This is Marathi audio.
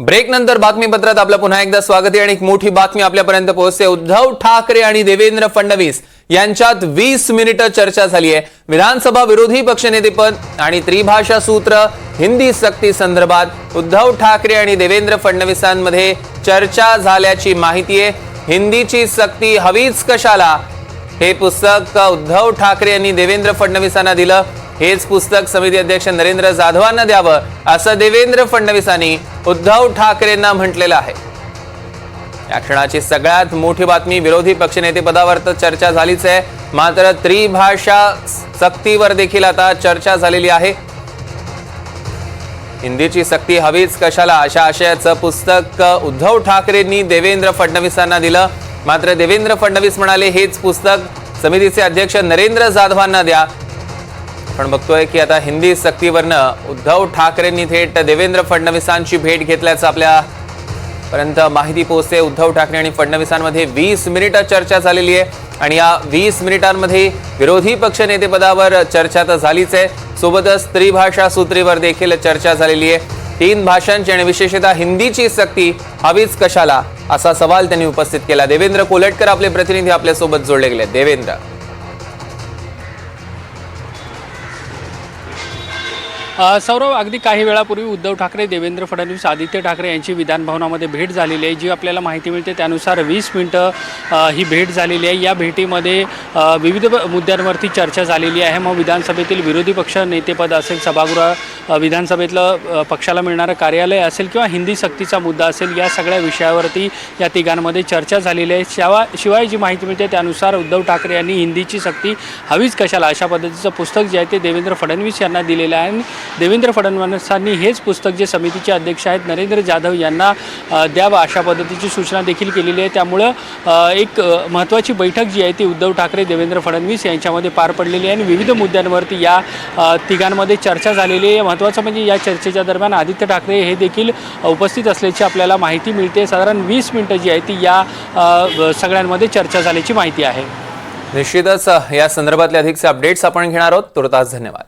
ब्रेक नंतर बातमीपत्रात आपलं पुन्हा एकदा स्वागत आहे आणि एक मोठी बातमी आपल्यापर्यंत पोहोचते. उद्धव ठाकरे आणि देवेंद्र फडणवीस यांच्यात वीस मिनिटं चर्चा झाली आहे. विधानसभा विरोधी पक्षनेतेपद आणि त्रिभाषा सूत्र हिंदी सक्ती संदर्भात उद्धव ठाकरे आणि देवेंद्र फडणवीसांमध्ये चर्चा झाल्याची माहिती आहे. हिंदीची सक्ती हवीच कशाला? हे पुस्तक उद्धव ठाकरे यांनी देवेंद्र फडणवीसांना दिलं. हेच पुस्तक समिती अध्यक्ष नरेंद्र जाधवांना द्यावं असं देवेंद्र फडणवीसांनी उद्धव ठाकरेंना म्हटलेलं आहे. या क्षणाची सगळ्यात मोठी बातमी विरोधी पक्षनेते पदावर तर चर्चा झालीच आहे. मात्र त्रिभाषा सक्तीवर देखील आता चर्चा झालेली आहे. हिंदीची सक्ती हवीच कशाला अशा आशयाचं पुस्तक उद्धव ठाकरेंनी देवेंद्र फडणवीसांना दिलं. मात्र देवेंद्र फडणवीस म्हणाले हेच पुस्तक समितीचे अध्यक्ष नरेंद्र जाधवांना द्या आपण बघतोय की आता हिंदी सक्तीवरनं उद्धव ठाकरेंनी थेट देवेंद्र फडणवीसांची भेट घेतल्याचं आपल्या पर्यंत माहिती पोहोचते. उद्धव ठाकरे आणि फडणवीसांमध्ये वीस मिनिटं चर्चा झालेली आहे आणि या वीस मिनिटांमध्ये विरोधी पक्षनेतेपदावर चर्चा तर झालीच आहे. सोबतच त्रिभाषा सूत्रीवर देखील चर्चा झालेली आहे. तीन भाषांची आणि विशेषतः हिंदीची सक्ती हवीच कशाला असा सवाल त्यांनी उपस्थित केला. देवेंद्र कोलटकर आपले प्रतिनिधी आपल्यासोबत जोडले गेले. देवेंद्र. सौरव अगदी काही वेळापूर्वी उद्धव ठाकरे देवेंद्र फडणवीस आदित्य ठाकरे यांची विधानभवनामध्ये भेट झालेली आहे. जी आपल्याला माहिती मिळते त्यानुसार वीस मिनटं ही भेट झालेली आहे. या भेटीमध्ये विविध मुद्द्यांवरती चर्चा झालेली आहे. मग विधानसभेतील विरोधी पक्ष नेतेपद असेल सभागृह विधानसभेतलं पक्षाला मिळणारं कार्यालय असेल किंवा हिंदी सक्तीचा मुद्दा असेल या सगळ्या विषयावरती या तिघांमध्ये चर्चा झालेली आहे. शिवा शिवाय जी माहिती मिळते त्यानुसार उद्धव ठाकरे यांनी हिंदीची सक्ती हवीच कशाला अशा पद्धतीचं पुस्तक जे आहे ते देवेंद्र फडणवीस यांना दिलेलं आहे. आणि देवेंद्र फडणवीसांनी हेच पुस्तक जे समितीचे अध्यक्ष आहेत नरेंद्र जाधव यांना द्यावं अशा पद्धतीची सूचना देखील केलेली आहे. त्यामुळं एक महत्त्वाची बैठक जी आहे ती उद्धव ठाकरे देवेंद्र फडणवीस यांच्यामध्ये पार पडलेली आहे. आणि विविध मुद्द्यांवरती या तिघांमध्ये चर्चा झालेली आहे. महत्त्वाचं म्हणजे या चर्चेच्या दरम्यान आदित्य ठाकरे हे देखील उपस्थित असल्याची आपल्याला माहिती मिळते. साधारण वीस मिनटं जी आहे ती या सगळ्यांमध्ये चर्चा झाल्याची माहिती आहे. निश्चितच या संदर्भातले अधिकचे अपडेट्स आपण घेणार आहोत. तुर्तास धन्यवाद.